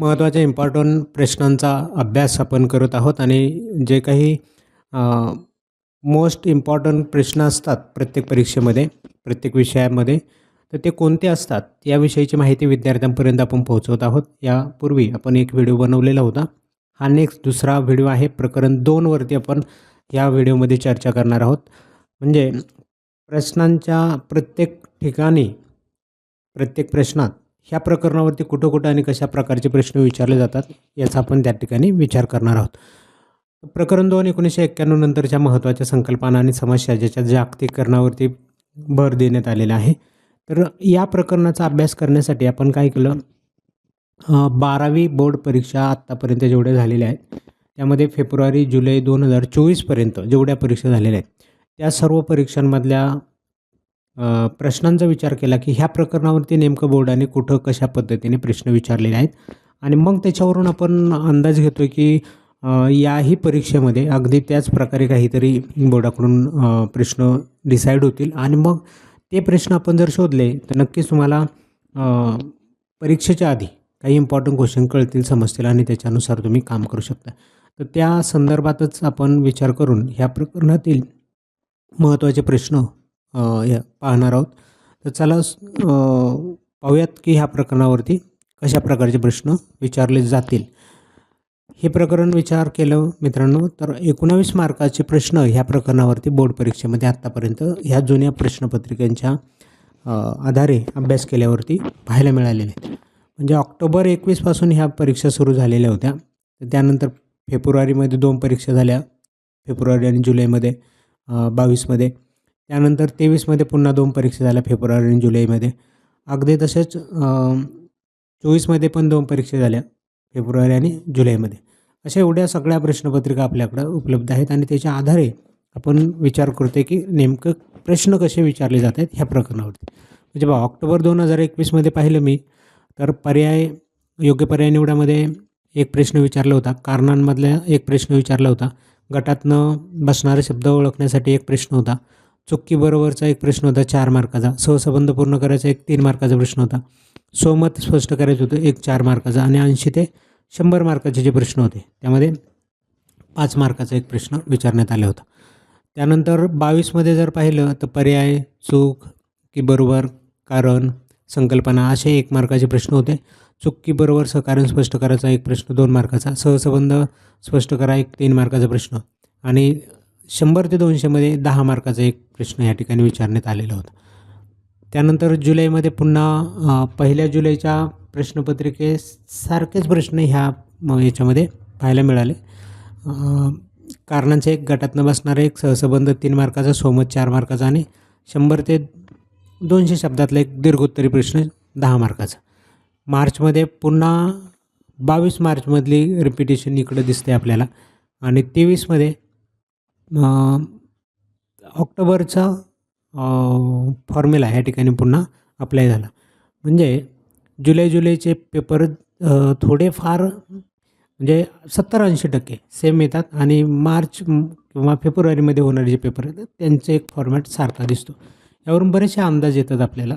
महत्त्वाच्या इम्पॉर्टंट प्रश्नांचा अभ्यास आपण करत आहोत आणि जे काही मोस्ट इम्पॉर्टंट प्रश्न असतात प्रत्येक परीक्षेमध्ये प्रत्येक विषयामध्ये तर ते कोणते असतात याविषयीची माहिती विद्यार्थ्यांपर्यंत आपण पोहोचवत आहोत. यापूर्वी आपण एक व्हिडिओ बनवलेला होता. हा नेक्स्ट दुसरा व्हिडिओ आहे. प्रकरण दोनवरती आपण या व्हिडिओमध्ये चर्चा करणार आहोत. म्हणजे प्रश्नांच्या प्रत्येक ठिकाणी प्रत्येक प्रश्नात ह्या प्रकरणावरती कुठं कुठं आणि कशा प्रकारचे प्रश्न विचारले जातात याचा आपण त्या ठिकाणी विचार करणार आहोत. प्रकरण दोन एकोणीसशे एक्क्याण्णव नंतरच्या महत्त्वाच्या संकल्पना आणि समस्या ज्याच्या जागतिकीकरणावरती भर देण्यात आलेला आहे. तर या प्रकरणाचा अभ्यास करण्यासाठी आपण काय केलं? बारावी बोर्ड परीक्षा आत्तापर्यंत जेवढ्या झालेल्या आहेत त्यामध्ये फेब्रुवारी जुलै दोन हजार चोवीसपर्यंत जेवढ्या परीक्षा झालेल्या आहेत त्या सर्व परीक्षांमधल्या प्रश्नांचा विचार केला की ह्या प्रकरणावरती नेमकं बोर्डाने कुठं कशा पद्धतीने प्रश्न विचारलेले आहेत? आणि मग त्याच्यावरून आपण अंदाज घेतो की याही परीक्षेमध्ये अगदी त्याच प्रकारे काहीतरी बोर्डाकडून प्रश्न डिसाईड होतील. आणि मग ते प्रश्न आपण जर शोधले तर नक्कीच तुम्हाला परीक्षेच्या आधी काही इम्पॉर्टंट क्वेश्चन कळतील समजतील आणि त्याच्यानुसार तुम्ही काम करू शकता. तर त्या संदर्भातच आपण विचार करून ह्या प्रकरणातील महत्त्वाचे प्रश्न या पाहणार आहोत. तर चला पाहूयात की ह्या प्रकरणावरती कशा प्रकारचे प्रश्न विचारले जातील. हे प्रकरण विचार केलं मित्रांनो तर एकोणावीस मार्काचे प्रश्न ह्या प्रकरणावरती बोर्ड परीक्षेमध्ये आत्तापर्यंत ह्या जुन्या प्रश्नपत्रिकांच्या आधारे अभ्यास केल्यावरती पाहायला मिळालेले आहेत. म्हणजे ऑक्टोबर एकवीसपासून ह्या परीक्षा सुरू झालेल्या होत्या. तर त्यानंतर फेब्रुवारीमध्ये दोन परीक्षा झाल्या. फेब्रुवारी आणि जुलैमध्ये बावीसमध्ये. त्यानंतर तेवीसमध्ये पुन्हा दोन परीक्षा झाल्या फेब्रुवारी आणि जुलैमध्ये. अगदी तसेच चोवीसमध्ये पण दोन परीक्षा झाल्या फेब्रुवारी आणि जुलैमध्ये. अशा एवढ्या सगळ्या प्रश्नपत्रिका आपल्याकडं उपलब्ध आहेत आणि त्याच्या आधारे आपण विचार करतो की नेमकं प्रश्न कसे विचारले जात आहेत ह्या प्रकरणावरती. म्हणजे बा ऑक्टोबर दोन हजार एकवीसमध्ये पाहिलं मी तर पर्याय योग्य पर्याय निवडामध्ये एक प्रश्न विचारला होता. कारणांमधला एक प्रश्न विचारला होता. गटातनं बसणारे शब्द ओळखण्यासाठी एक प्रश्न होता. चुक्कीबरोबरचा एक प्रश्न होता चार मार्काचा. सहसंबंध पूर्ण करायचा एक तीन मार्काचा प्रश्न होता. सोमत स्पष्ट करायचं होतं एक चार मार्काचा आणि ऐंशी ते शंभर मार्काचे जे प्रश्न होते त्यामध्ये पाच मार्काचा एक प्रश्न विचारण्यात आला होता. त्यानंतर बावीसमध्ये जर पाहिलं तर पर्याय चूक की बरोबर कारण संकल्पना असे एक मार्काचे प्रश्न होते. चुक्की बरोबर सहकारण स्पष्ट करायचा एक प्रश्न दोन मार्काचा. सहसंबंध स्पष्ट करा एक तीन मार्काचा प्रश्न. आणि शंभर ते दोनशेमध्ये दहा मार्काचा एक प्रश्न या ठिकाणी विचारण्यात आलेला होता. त्यानंतर जुलैमध्ये पुन्हा पहिल्या जुलैच्या प्रश्नपत्रिकेसारखेच प्रश्न ह्या याच्यामध्ये पाहायला मिळाले. कारणांचे एक गटातनं बसणारे एक सहसंबंध तीन मार्काचा सोमत चार मार्काचा आणि शंभर ते दोनशे शब्दातला एक दीर्घोत्तरी प्रश्न दहा मार्काचा. मार्चमध्ये पुन्हा बावीस मार्चमधली रिपिटेशन इकडं दिसते आपल्याला आणि तेवीसमध्ये ऑक्टोबरचा फॉर्म्युला ह्या ठिकाणी पुन्हा अप्लाय झाला. म्हणजे जुलै जुलैचे पेपर थोडेफार म्हणजे सत्तर ऐंशी टक्के सेम येतात आणि मार्च किंवा फेब्रुवारीमध्ये होणारे जे पेपर आहेत त्यांचे एक फॉर्मॅट सारखा दिसतो. यावरून बरेचसे अंदाज येतात आपल्याला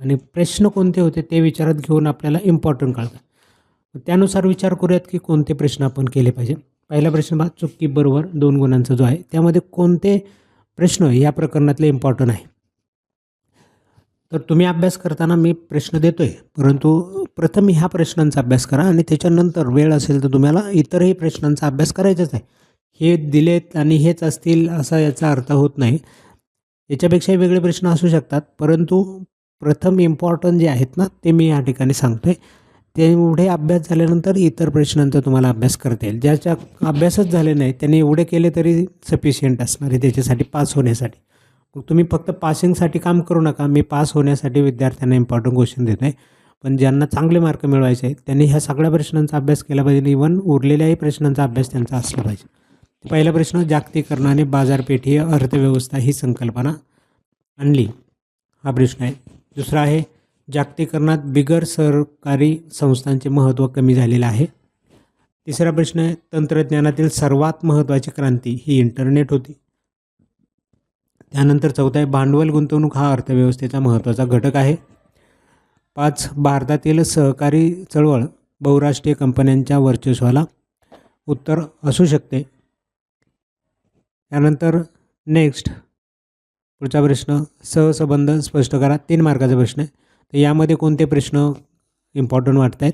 आणि प्रश्न कोणते होते ते विचारात घेऊन आपल्याला इम्पॉर्टंट कळतात त्यानुसार विचार करूयात की कोणते प्रश्न आपण केले पाहिजे. पहिला प्रश्न पहा चुकी बरोबर दोन गुणांचा जो आहे त्यामध्ये कोणते प्रश्न या प्रकरणातले इम्पॉर्टंट आहे? तर तुम्ही अभ्यास करताना मी प्रश्न देतो आहे परंतु प्रथम ह्या प्रश्नांचा अभ्यास करा आणि त्याच्यानंतर वेळ असेल तर तुम्हाला इतरही प्रश्नांचा अभ्यास करायचाच आहे. हे दिलेत आणि हेच असतील असा याचा अर्थ होत नाही. याच्यापेक्षाही वेगळे प्रश्न असू शकतात परंतु प्रथम इम्पॉर्टंट जे आहेत ना ते मी या ठिकाणी सांगतो आहे तेवढे अभ्यास झाल्यानंतर इतर प्रश्नांचा तुम्हाला अभ्यास करता येईल. ज्याच्या अभ्यासच झाले नाही त्यांनी एवढे केले तरी सफिशियंट असणार आहे त्याच्यासाठी पास होण्यासाठी. मग तुम्ही फक्त पासिंगसाठी काम करू नका. मी पास होण्यासाठी विद्यार्थ्यांना इम्पॉर्टंट क्वेश्चन देतो आहे. पण ज्यांना चांगले मार्क मिळवायचे आहेत त्यांनी ह्या सगळ्या प्रश्नांचा अभ्यास केला पाहिजे. इव्हन उरलेल्याही प्रश्नांचा अभ्यास त्यांचा असला पाहिजे. पहिला प्रश्न जागतिकीकरण आणि बाजारपेठी अर्थव्यवस्था ही संकल्पना आणली. हा प्रश्न आहे. दुसरा आहे जागतिकीकरणात बिगर सरकारी संस्थांचे महत्त्व कमी झालेलं आहे. तिसरा प्रश्न आहे तंत्रज्ञानातील सर्वात महत्त्वाची क्रांती ही इंटरनेट होती. त्यानंतर चौथा आहे भांडवल गुंतवणूक हा अर्थव्यवस्थेचा महत्त्वाचा घटक आहे. पाच भारतातील सहकारी चळवळ बहुराष्ट्रीय कंपन्यांच्या वर्चस्वाला उत्तर असू शकते. त्यानंतर नेक्स्ट पुढचा प्रश्न सहसंबंध स्पष्ट करा. तीन मार्काचा प्रश्न आहे तर यामध्ये कोणते प्रश्न इम्पॉर्टंट वाटत आहेत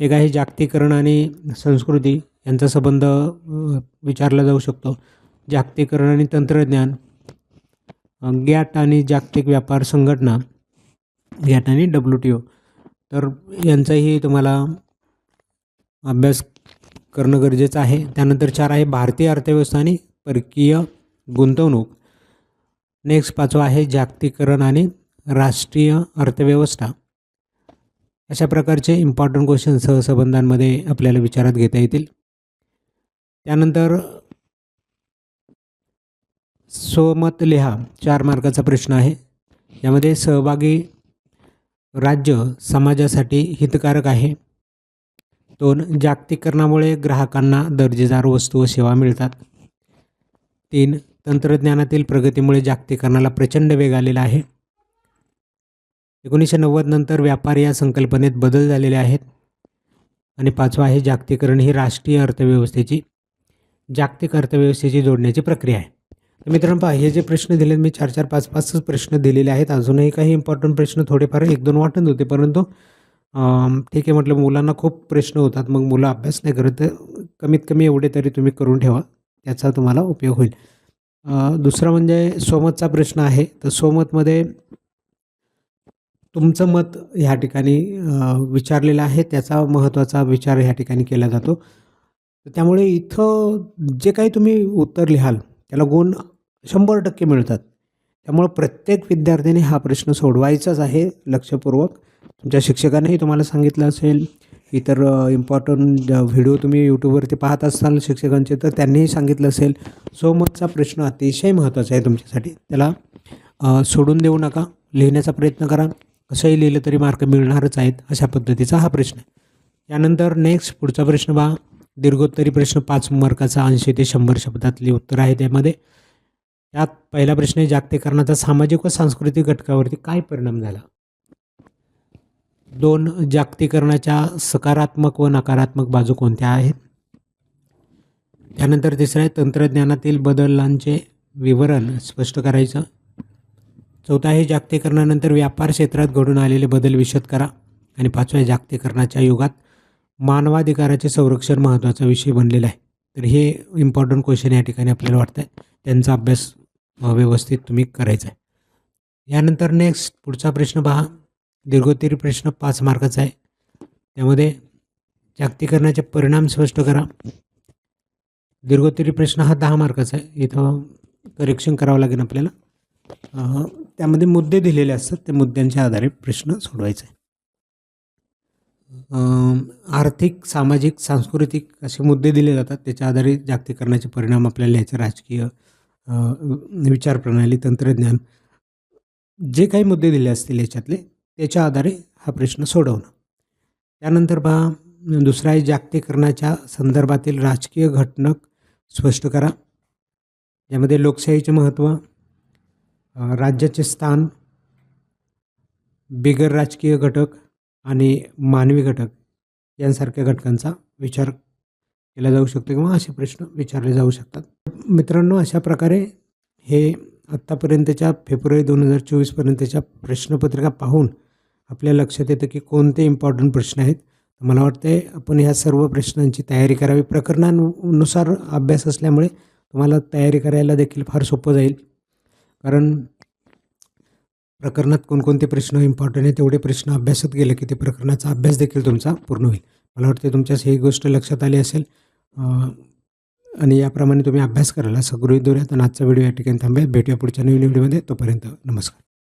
एक आहे जागतिकरण आणि संस्कृती यांचा संबंध विचारला जाऊ शकतो. जागतिकीकरण आणि तंत्रज्ञान गॅट आणि जागतिक व्यापार संघटना गॅट आणि डब्ल्यू टी ओ. तर यांचाही तुम्हाला अभ्यास करणं गरजेचं आहे. त्यानंतर चार आहे भारतीय अर्थव्यवस्था आणि परकीय गुंतवणूक. नेक्स्ट पाचवा आहे जागतिकीकरण आणि राष्ट्रीय अर्थव्यवस्था. अशा प्रकारचे इम्पॉर्टंट क्वेश्चन सहसंबंधांमध्ये आपल्याला विचारात घेता येतील. त्यानंतर स्वमत लिहा चार मार्काचा प्रश्न आहे. यामध्ये सहभागी राज्य समाजासाठी हितकारक आहे. दोन जागतिकीकरणामुळे ग्राहकांना दर्जेदार वस्तू व सेवा मिळतात. तीन तंत्रज्ञानातील प्रगतीमुळे जागतिकीकरणाला प्रचंड वेग आलेला आहे. एकोणीसशे नव्वद नंतर व्यापार या संकल्पनेत बदल झालेले आहेत. आणि पाचवा आहे जागतिकरण ही राष्ट्रीय अर्थव्यवस्थेची जागतिक अर्थव्यवस्थेची जोडण्याची प्रक्रिया आहे. तर मित्रांनो पहा हे जे प्रश्न दिलेत मी चार चार पाच पाचच प्रश्न दिलेले आहेत. अजूनही काही इम्पॉर्टंट प्रश्न थोडेफार एक दोन वाटत होते परंतु ठीक आहे म्हटलं मुलांना खूप प्रश्न होतात. मग मुलं अभ्यास नाही करत तर कमीत कमी एवढे तरी तुम्ही करून ठेवा. त्याचा तुम्हाला उपयोग होईल. दुसरा दुसरं म्हणजे सोमतचा प्रश्न आहे. तर सोमतमध्ये तुमचं मत ह्या ठिकाणी विचारलेलं आहे त्याचा महत्त्वाचा विचार ह्या ठिकाणी केला जातो. तर त्यामुळे इथं जे काही तुम्ही उत्तर लिहाल त्याला गुण शंभर टक्के मिळतात. त्यामुळं प्रत्येक विद्यार्थ्याने हा प्रश्न सोडवायचाच आहे लक्षपूर्वक. तुमच्या शिक्षकानेही तुम्हाला सांगितलं असेल इतर इम्पॉर्टंट व्हिडिओ तुम्ही यूट्यूबवरती पाहत असाल शिक्षकांचे तर त्यांनीही सांगितलं असेल. सोमतचा प्रश्न अतिशय महत्त्वाचा आहे तुमच्यासाठी. त्याला सोडून देऊ नका. लिहिण्याचा प्रयत्न करा. कसंही लिहिलं तरी मार्क मिळणारच आहेत अशा पद्धतीचा हा प्रश्न आहे. यानंतर नेक्स्ट पुढचा प्रश्न पहा दीर्घोत्तरी प्रश्न पाच मार्काचा ऐंशी ते शंभर शब्दातले उत्तर आहे त्यामध्ये. यात पहिला प्रश्न आहे जागतिकरणाचा सामाजिक व सांस्कृतिक घटकावरती काय परिणाम झाला? दोन जागतिकरणाच्या सकारात्मक व नकारात्मक बाजू कोणत्या आहेत? त्यानंतर तिसरं आहे तंत्रज्ञानातील बदलांचे विवरण स्पष्ट करायचं. चौथा आहे जागतिकरणानंतर व्यापार क्षेत्रात घडून आलेले बदल विशद करा. आणि पाचव्या आहे युगात मानवाधिकाराचे संरक्षण महत्त्वाचा विषय बनलेला आहे. तर हे इम्पॉर्टंट क्वेश्चन या ठिकाणी आपल्याला वाटतं आहे त्यांचा अभ्यास व्यवस्थित तुम्ही करायचा आहे. यानंतर नेक्स्ट पुढचा प्रश्न पहा. दीर्घोत्तरी प्रश्न पाच मार्काचा आहे. त्यामध्ये जागतिकरणाचे परिणाम स्पष्ट करा. दीर्घोत्तरी प्रश्न हा दहा मार्काचा आहे. इथं करेक्शन करावं लागेल आपल्याला. त्यामध्ये मुद्दे दिलेले असतात. त्या मुद्द्यांच्या आधारे प्रश्न सोडवायचा. आहे आर्थिक सामाजिक सांस्कृतिक असे मुद्दे दिले जातात. त्याच्या आधारे जागतिकरणाचे परिणाम आपल्याला याचे राजकीय विचारप्रणाली तंत्रज्ञान जे काही मुद्दे दिले असतील याच्यातले त्याच्या आधारे हा प्रश्न सोडवणं. त्यानंतर पहा दुसरा आहे जागतिकरणाच्या संदर्भातील राजकीय घटनक स्पष्ट करा. यामध्ये लोकशाहीचे महत्त्व राज्याचे स्थान बिगर राजकीय घटक आणि मानवी घटक यांसारख्या घटकांचा विचार केला जाऊ शकतो किंवा असे प्रश्न विचारले जाऊ शकतात. मित्रांनो अशा प्रकारे हे आत्तापर्यंतच्या फेब्रुवारी दोन हजार चोवीसपर्यंतच्या प्रश्नपत्रिका पाहून आपल्या लक्षात येतं की कोणते इम्पॉर्टंट प्रश्न आहेत. मला वाटते आपण ह्या सर्व प्रश्नांची तयारी करावी. प्रकरणानुसार अभ्यास असल्यामुळे तुम्हाला तयारी करायला देखील फार सोपं जाईल. कारण प्रकरणात कोणकोणते प्रश्न इम्पॉर्टंट आहे तेवढे प्रश्न अभ्यासात गेले की ते प्रकरणाचा अभ्यास देखील तुमचा पूर्ण होईल. मला वाटते तुमच्यास ही गोष्ट लक्षात आली असेल. आणि याप्रमाणे तुम्ही अभ्यास कराल. असं गृहित धरूयात आणि आजचा व्हिडिओ या ठिकाणी थांबूया भेटूया पुढच्या नवीन व्हिडिओमध्ये. तोपर्यंत नमस्कार.